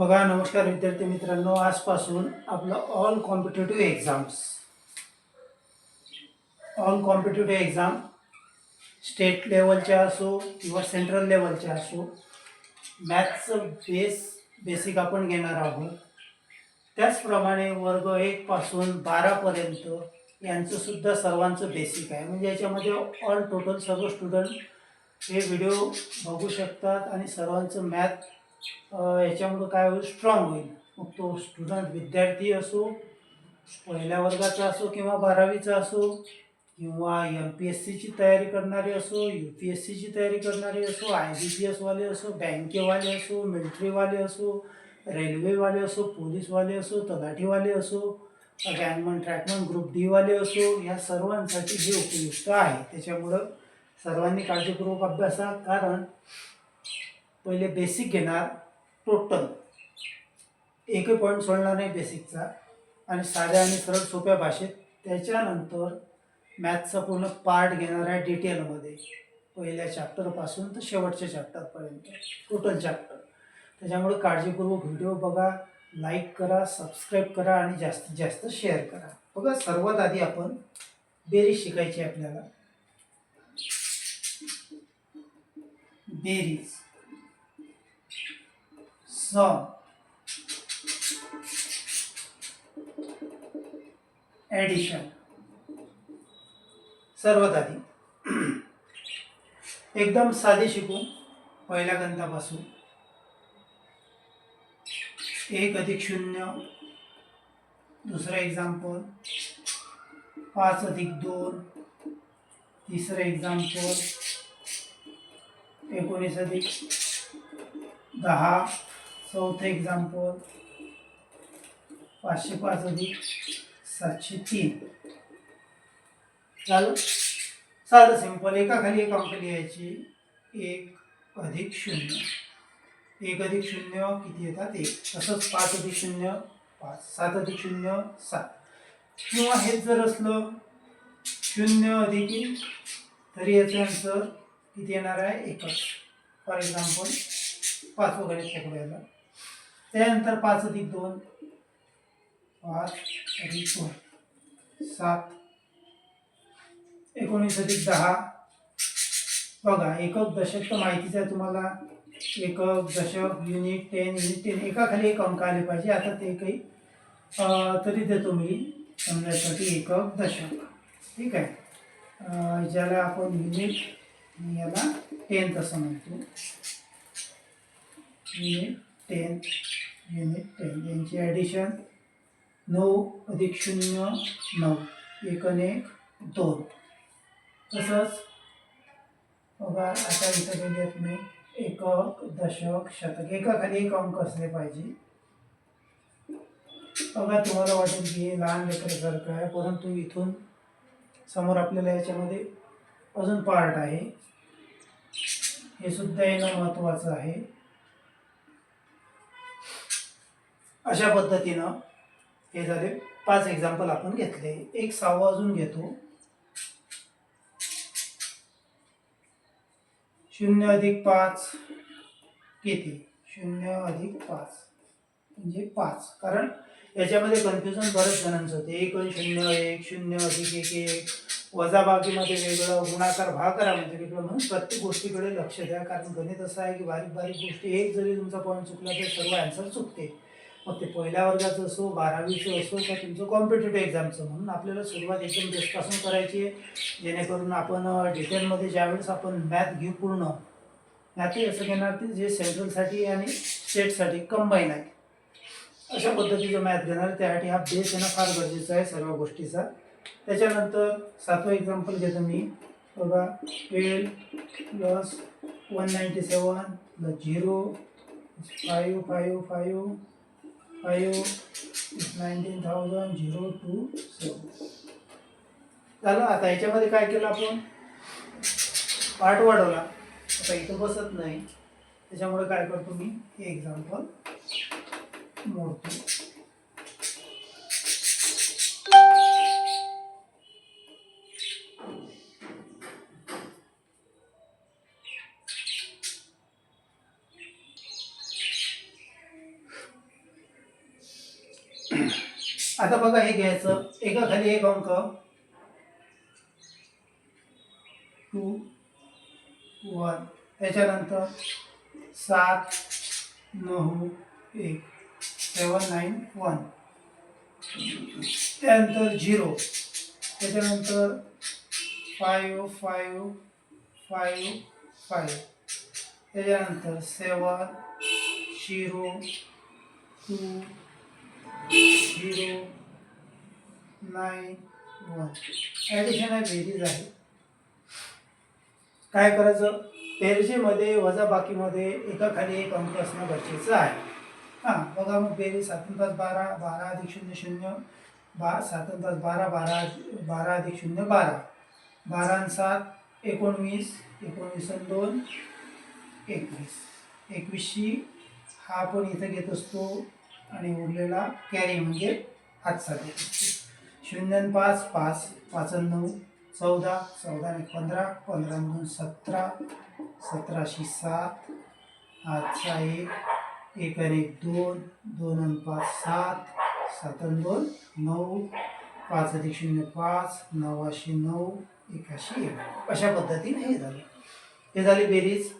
बघा नमस्कार विद्यार्थी मित्रांनो. आजपासून आपलं all competitive exams all competitive exam state लेवलच्या असो किंवा सेंट्रल लेवलच्या असो मॅथ्सचं बेस बेसिक आपण घेणार आहोत. त्याचप्रमाणे वर्ग एकपासून बारापर्यंत यांचं सुद्धा सर्वांचं बेसिक आहे. म्हणजे याच्यामध्ये ऑल टोटल सर्व स्टुडंट हे व्हिडिओ बघू शकतात आणि सर्वांचं मॅथ याच्यामुळं काय होईल? स्ट्रॉंग होईल. मग तो स्टुडंट विद्यार्थी असो पहिल्या वर्गाचा असो किंवा बारावीचा असो किंवा एम पी एस सीची तयारी करणारे असो यू पी एस सीची तयारी करणारे असो आय बी पी एसवाले असो बँकेवाले असो मिलिटरीवाले असो रेल्वेवाले असो पोलीसवाले असो तलाठीवाले असो गॅनमन ट्रॅकमन ग्रुप डीवाले असो या सर्वांसाठी हे उपयुक्त आहे. त्याच्यामुळं सर्वांनी काळजीपूर्वक अभ्यासा कारण पहिले बेसिक घेणार टोटल एकही पॉईंट सोडणार नाही बेसिकचा आणि साध्या आणि सरळ सोप्या भाषेत त्याच्यानंतर मॅथचा पूर्ण पार्ट घेणार आहे डिटेलमध्ये पहिल्या चॅप्टरपासून तर शेवटच्या चॅप्टरपर्यंत टोटल चॅप्टर त्याच्यामुळे काळजीपूर्वक व्हिडिओ बघा लाईक करा सबस्क्राईब करा आणि जास्तीत जास्त शेअर करा. बघा सर्वात आधी आपण बेरीज शिकायची आहे आपल्याला. बेरीज सम ॲडिशन सर्वात आधी एकदम साधे शिकू पहिल्या गंतापासून एक अधिक शून्य. दुसरं एक्झाम्पल पाच अधिक दोन. तिसरं एक्झाम्पल एकोणीस अधिक दहा. चौथं एक्झाम्पल पाचशे पाच अधिक सातशे तीन. झालं साधं सिंपल एका खाली एक अंक लिहायची. एक अधिक शून्य. एक अधिक शून्य किती येतात? एक. तसंच पाच अधिक शून्य पाच. सात अधिक शून्य सात. किंवा हेच जर असलं शून्य अधिक एक तरी याचं आन्सर किती येणार आहे? एकच. फॉर एक्झाम्पल पाच वगैरे याला त्यानंतर पाच अधिक दोन पाच अधिक दोन सात एकोणीस अधिक दहा. बघा एकक दशक तर माहितीच आहे तुम्हाला. एकक दशक युनिट टेन युनिट टेन एकाखाली एक अंक आले पाहिजे. आता ते काही तरी देतो मी समजायसाठी एकक दशक. ठीक आहे? ज्याला आपण युनिट याला टेन तसं म्हणतो. युनिट टेन युनिट टेन यांची ॲडिशन नऊ अधिक शून्य नऊ. एक एक दोन. तसंच बघा आता इथं गेली तुम्ही. एकक दशक शतक. एकाखाली एक अंक असले पाहिजे. बघा तुम्हाला वाटेल की हे लहान लेकरासारखं आहे परंतु इथून समोर आपल्याला याच्यामध्ये अजून पार्ट आहे. हे सुद्धा येणं महत्त्वाचं आहे. अशा पद्धतीनं हे झाले. पाच एक्झाम्पल आपण घेतले. एक सहावा अजून घेतो. शून्य अधिक पाच किती? शून्य अधिक पाच. म्हणजे पाच. कारण याच्यामध्ये कन्फ्युजन बऱ्याच जणांचं होते. एक शून्य एक शून्य अधिक एक एक. वजाबाकीमध्ये वेगळं गुणाकार भागाकारामध्ये वेगळं. म्हणून प्रत्येक गोष्टीकडे लक्ष द्या. कारण गणित असं आहे की बारीक बारीक गोष्टी एक जरी तुमचा पॉईंट चुकला तर सर्व ॲन्सर चुकते मग ते पहिल्या वर्गाचं असो बारावीचं असो का तुमचं कॉम्पिटेटिव्ह एक्झामचं म्हणून आपल्याला सुरुवात एकदम बेस्टपासून करायची आहे. जेणेकरून आपण डिटेलमध्ये ज्यावेळेस आपण मॅथ घेऊ पूर्ण मॅथही असं घेणार ते जे सेंट्रलसाठी आणि स्टेटसाठी कंबाईन आहे. अशा पद्धतीचं मॅथ घेणार त्यासाठी हा बेस येणं फार गरजेचं आहे सर्व गोष्टीचा. त्याच्यानंतर सातवं एक्झाम्पल घेतो मी. बघा twelve plus one ninety seven zero five five five five nineteen thousand zero two seven झालं आता याच्यामध्ये काय केलं आपण? पार्ट वाढवला. आता इथं बसत नाही. त्याच्यामुळे काय करतो मी? हे एक्झाम्पल मोडतो. आता बघा हे घ्यायचं. एका खाली एक अंक. Two one. त्याच्यानंतर सात नऊ एक. Seven nine one. त्यानंतर झिरो. त्याच्यानंतर फाईव्ह फाईव्ह फाईव्ह फाईव्ह. त्याच्यानंतर seven zero two zero nine one addition आहे बेरीज आहे. काय करायचं? बेरजेमध्ये वजाबाकीमध्ये एका खाली एक अंक असणं गरजेचं आहे. हां बघा मग बेरीज सातून तास बारा बारा अधिक शून्य शून्य बा सातून तास बारा बारा बारा अधिक शून्य बारा. बारा आणि सात एकोणवीस एकोणवीस आणि दोन एकवीस. एकवीसशी हा आपण इथं घेत असतो. आणि उरलेला कॅरी म्हणजे हातचा घेत शून्य आणि पाच पाच पाच नऊ चौदा चौदा आणि पंधरा पंधरा नऊ दोन सतरा सतराशे सात आठचा एक एक आणि दोन दोन आणि पाच सात सात आणि दोन नऊ पाच अधिक शून्य पाच नवाशे नऊ एकाशे एक. अशा पद्धतीने हे झालं. हे झाली बेरीज.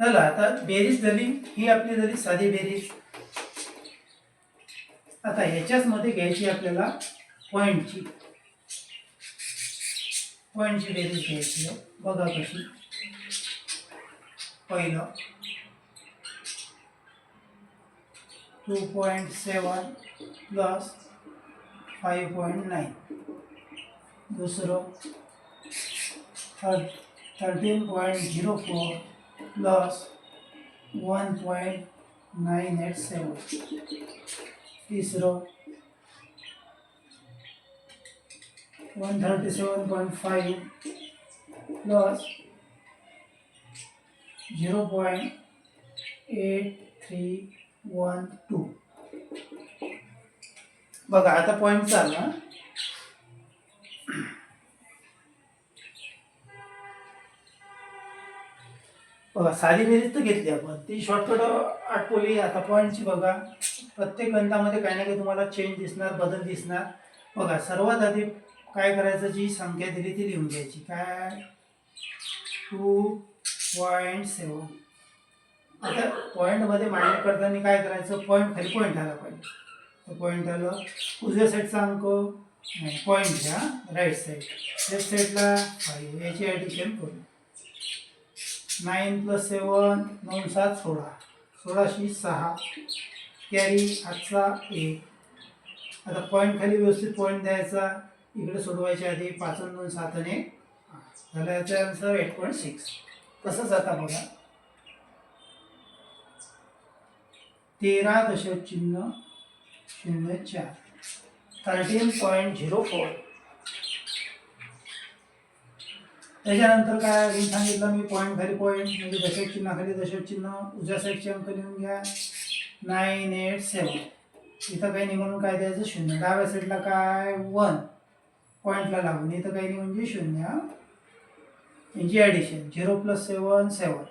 झालं आता बेरीज झाली. ही आपली झाली साधी बेरीज. आता ह्याच्याच मध्ये घ्यायची आपल्याला पॉईंटची पॉईंटची बेरीज घ्यायची आहे. बघा कशी. पहिलं. Two point seven plus five point nine. दुसरं. Thirteen point zero four. Plus one point nine eight seven तिसरं one thirty seven point five plus zero point eight three one two बघा आता पॉईंट चालला बघा साधी बेरीज तर घेतली आपण. ती शॉर्टकट आठवली आता पॉईंटची बघा. प्रत्येक गणितामध्ये काही ना काही तुम्हाला चेंज दिसणार बदल दिसणार. बघा सर्वात आधी काय करायचं? जी संख्या दिली ती लिहून घ्यायची. काय? टू पॉईंट सेवन आता पॉईंटमध्ये मांडणी करताना काय करायचं? पॉईंट खाली पॉईंट आला पाहिजे. तर पॉईंट आलं. उजव्या साईडचा अंक. नाही पॉईंट घ्या. राईट साईड लेफ्ट साईडला फाईव्ह याची ॲडिशन करू नाईन प्लस सेवन नऊ सात सोळा. सोळाशे सहा. कॅरी आजचा एक. आता पॉईंट खाली व्यवस्थित पॉईंट द्यायचा. इकडे सोडवायच्या आधी पाच दोन सात आणि एक. झालं याचा आन्सर एट पॉईंट सिक्स तसंच आता बघा. तेरा दशक चिन्ह शून्य चार. थर्टीन पॉईंट झिरो फोर त्याच्यानंतर काय सांगितलं मी पॉईंट खाली पॉईंट म्हणजे दशक चिन्हाखाली दशक चिन्ह उजव्या साईडचे अंक लिहून घ्या. नाईन एट सेवन इथं काही नाही म्हणून काय द्यायचं? शून्य. डाव्या साईडला काय? वन पॉईंटला लागून इथं काही नाही म्हणजे शून्य. यांची addition zero plus seven seven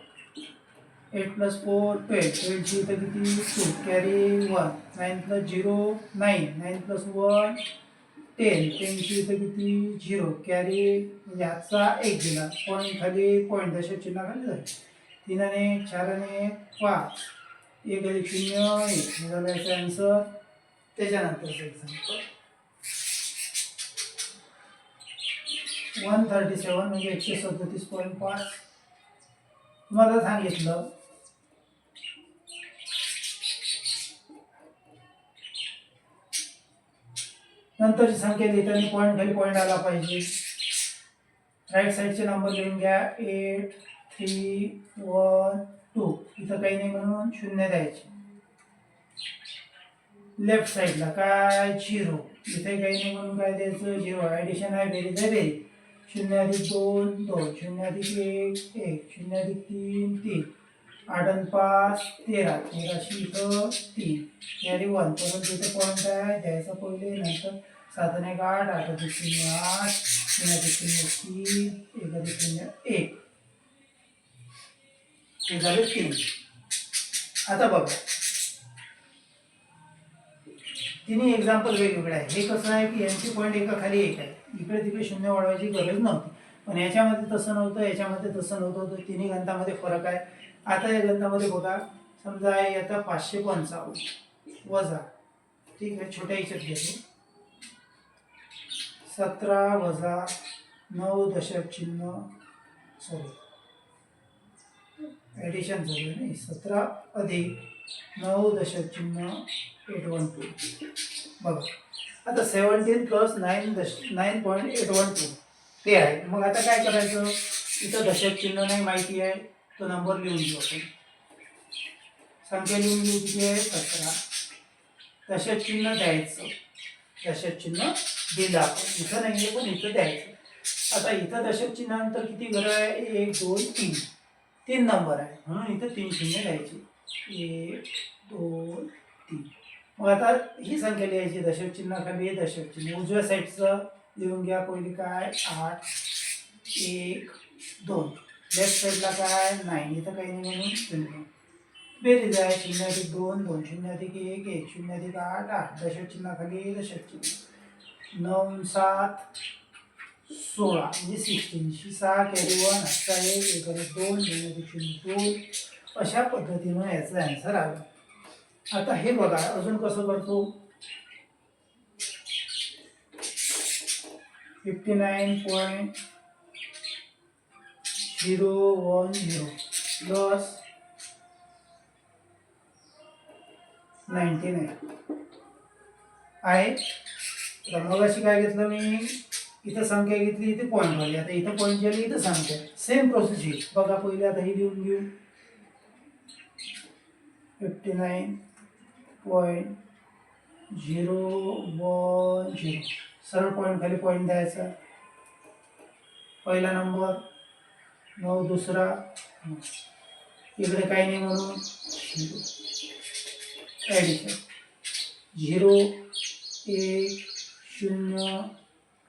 eight plus four twelve ट्वेल्वची इथं किती? Two carry one nine plus zero nine nine plus one ten टेनची इथं किती झिरो कॅरी म्हणजे एक दिला. पॉईंट खाली पॉईंट दश चिन्ह खाली झाले तीनाने चाराने पाच. एक अधिक शून्य एक. हे झालं याचा आन्सर त्याच्यानंतर एक्झाम्पल वन थर्टी सेवन म्हणजे एकशे सदतीस पॉईंट पाच. तुम्हाला सांगितलं नंतरची संख्या देताना पॉईंट खाली पॉईंट आला पाहिजे. राईट साईडचे नंबर लिहून घ्या. एट थ्री वन टू इथं काही नाही म्हणून शून्य द्यायचे. लेफ्ट साईडला काय? झिरो इथे काही नाही म्हणून काय द्यायचं? झिरो ॲडिशन आहे बेरीज आहे. बेरीज शून्य अधिक दोन दोन. शून्य अधिक एक एक. शून्य अधिक तीन तीन. आठ आणि पाच तेरा. तेराशे इथं तीन. Carry one. परत इथे पॉईंट आहे द्यायचा पहिले नंतर सात आणि एक आठ आठ अधिक शून्य आठ शून्य अधिक शून्य तीन एक अधिक शून्य एक. हे झाले तीन. आता बघा. तिन्ही एक्झाम्पल वेगवेगळे आहे हे कसं आहे की यांची पॉईंट एका खाली एक आहे. इकडे तिकडे शून्य वाढवायची गरज नव्हती. पण याच्यामध्ये तसं नव्हतं याच्यामध्ये तसं नव्हतं तर तिन्ही घंटामध्ये फरक आहे. आता या ग्रंथामध्ये बघा समजा आहे आता पाचशे पंचावन्न वजा ठीक आहे छोट्या याच्यात घेतो सतरा वजा नऊ दशक चिन्ह सॉरी ॲडिशन झालं नाही सतरा अधिक नऊ दशक चिन्ह एट वन टू बघा आता सेवन्टीन प्लस नाईन दश nine point eight one two ते आहे. मग आता काय करायचं? इथं दशक चिन्ह नाही माहिती आहे. तो नंबर लिहून घेऊ आपण. संख्या लिहून घेऊ किती आहे सतरा तसेच चिन्ह द्यायचं. दशक चिन्ह दिलं आपण. इथं नाही आहे पण इथं द्यायचं. आता इथं दशक चिन्हानंतर किती घरं आहे? एक दोन तीन. तीन नंबर आहे. म्हणून इथं तीन चिन्ह द्यायची. एक दोन तीन. मग आता ही संख्या लिहायची. दशक चिन्हाखाली दशक चिन्ह. उजव्या साईडचं लिहून घ्या. पहिली काय? आठ एक दोन. लेफ्ट साईडला काय? नाही इथं काही नाही म्हणून शून्य. बेरीज आहे शून्य अधिक दोन दोन शून्य अधिक एक एक शून्य अधिक आठ आठ. दशक चिन्हाखाली दशक चिन्ह. नऊ सात सोळा. म्हणजे सिक्स्टीनशी सहा कॅरी वन अठरा एक एक अधिक दोन दोन अधिक शून्य दोन. अशा पद्धतीनं याचं ॲन्सर आलं. आता हे बघा अजून कसं करतो? Fifty nine point zero one zero plus ninety nine आहे? तर मग अशी काय घेतलं मी? इथं संख्या घेतली इथे पॉईंट वाली. आता इथं पॉईंट झाली इथं संख्या. सेम प्रोसेस ही. बघा पहिले आता ही लिहून घेऊ. Fifty nine point zero one zero सरळ पॉईंट खाली पॉईंट द्यायचा. पहिला नंबर नऊ दुसरा. इकडे काही नाही म्हणून. झिरो ॲडिशन झिरो एक शून्य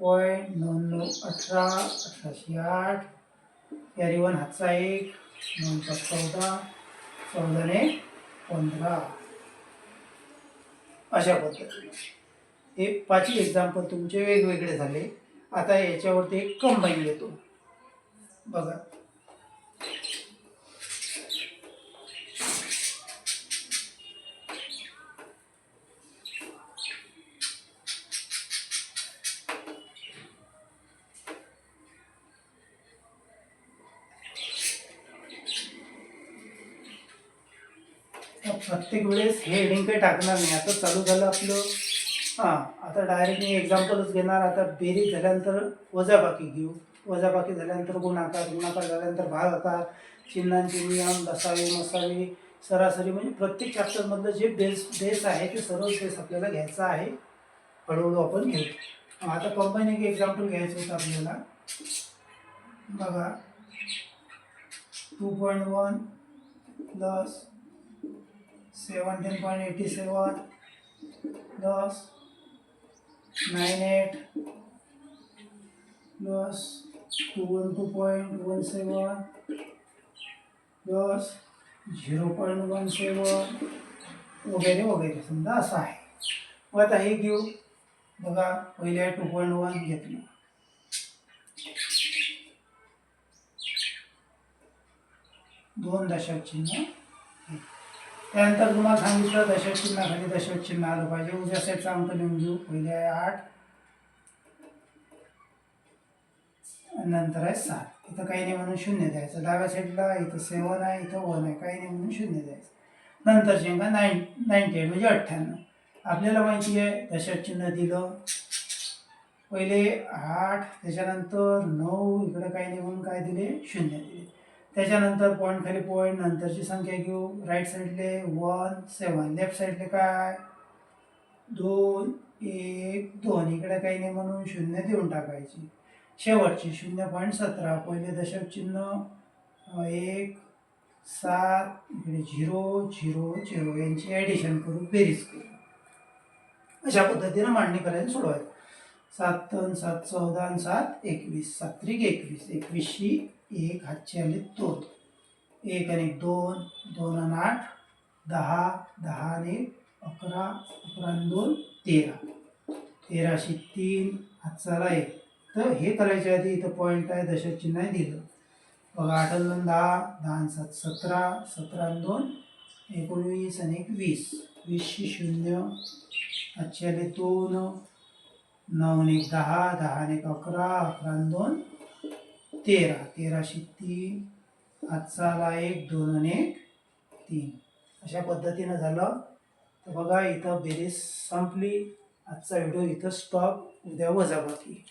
पॉईंट नव्याण्णव अठरा अठराशे आठ. कॅरी वन हातचा एक नऊचा चौदा चौदाने पंधरा. अशा पद्धतीने. हे पाचही एक्झाम्पल तुमचे वेगवेगळे झाले. आता याच्यावरती एक कंबाईन येतो. बघा तर प्रत्येक वेळेस हे हेडिंग काही टाकणार नाही. आता चालू झालं आपलं. हां आता डायरेक्ट मी एक्झाम्पलच घेणार. आता बेरीज झाल्यानंतर वजाबाकी घेऊ. वजाबाकी झाल्यानंतर गुणाकार गुणाकार झाल्यानंतर भागाकार चिन्हांची नियम दसावे मसावे सरासरी म्हणजे प्रत्येक चॅप्टरमधलं जे बेस बेस आहे ते सर्व बेस आपल्याला घ्यायचा आहे. हळूहळू आपण घेऊ. आता कंपनी एक एक्झाम्पल घ्यायचं होतं आपल्याला. बघा. Two point one plus seventeen point eighty seven plus nine eight plus two one two point one seven plus zero point one seven वगैरे वगैरे. समजा असं आहे. मग आता हे घेऊ. बघा टू पॉईंट वन घेतलं. दोन दशक चिन्ह. त्यानंतर तुम्हाला सांगितलं दशक चिन्हाखाली दशक चिन्ह आलं पाहिजे. उद्या सेटचा अंक लिहून घेऊ. पहिले आहे आठ. नंतर आहे सात. इथं काही नाही म्हणून शून्य द्यायचं. डाव्या साईडला इथं सेवन आहे इथं वन आहे. काही नाही म्हणून शून्य द्यायचं. नंतर शेंगा नाईन नाईन्टी एट म्हणजे अठ्ठ्याण्णव. आपल्याला माहिती आहे दशक चिन्ह दिलं. पहिले आठ त्याच्यानंतर नऊ इकडे काही नाही म्हणून काय दिले? शून्य दिले. त्याच्यानंतर पॉईंट खाली पॉईंट नंतरची संख्या घेऊ. राईट साईडले वन सेवन लेफ्ट साईडले काय? दोन एक दोन. इकडे काही नाही म्हणून शून्य देऊन टाकायची. शेवटची शून्य पॉईंट सतरा. पहिले दशक चिन्ह एक सात इकडे झिरो झिरो झिरो यांची ॲडिशन करू बेरीज करू. अशा पद्धतीनं मांडणी करायला सोडवायचं सात दोन सात चौदा आणि सात एकवीस. सात्रिक एकवीस. एकवीसशी एक हातचे आले दोन एक आणि एक दोन दोन आणि आठ दहा दहा आणि एक अकरा अकरा दोन तेरा. तेराशे तीन हातचाला एक तर हे करायच्या आधी इथं पॉईंट आहे दशक चिन्ह आहे दिलं. बघा आठ दोन दहा दहा आणि सात सतरा सतरा दोन एकोणवीस आणि एक वीस वीसशे शून्य आजचे आले दोन नऊ एक दहा दहा आणि एक अकरा अकरा दोन तेरा तेराशे तीन आजचाला एक दोन आणि एक तीन. अशा पद्धतीनं झालं. तर बघा इथं बेरीज संपली. आजचा व्हिडिओ इथं स्टॉप उद्या वजाबाकी.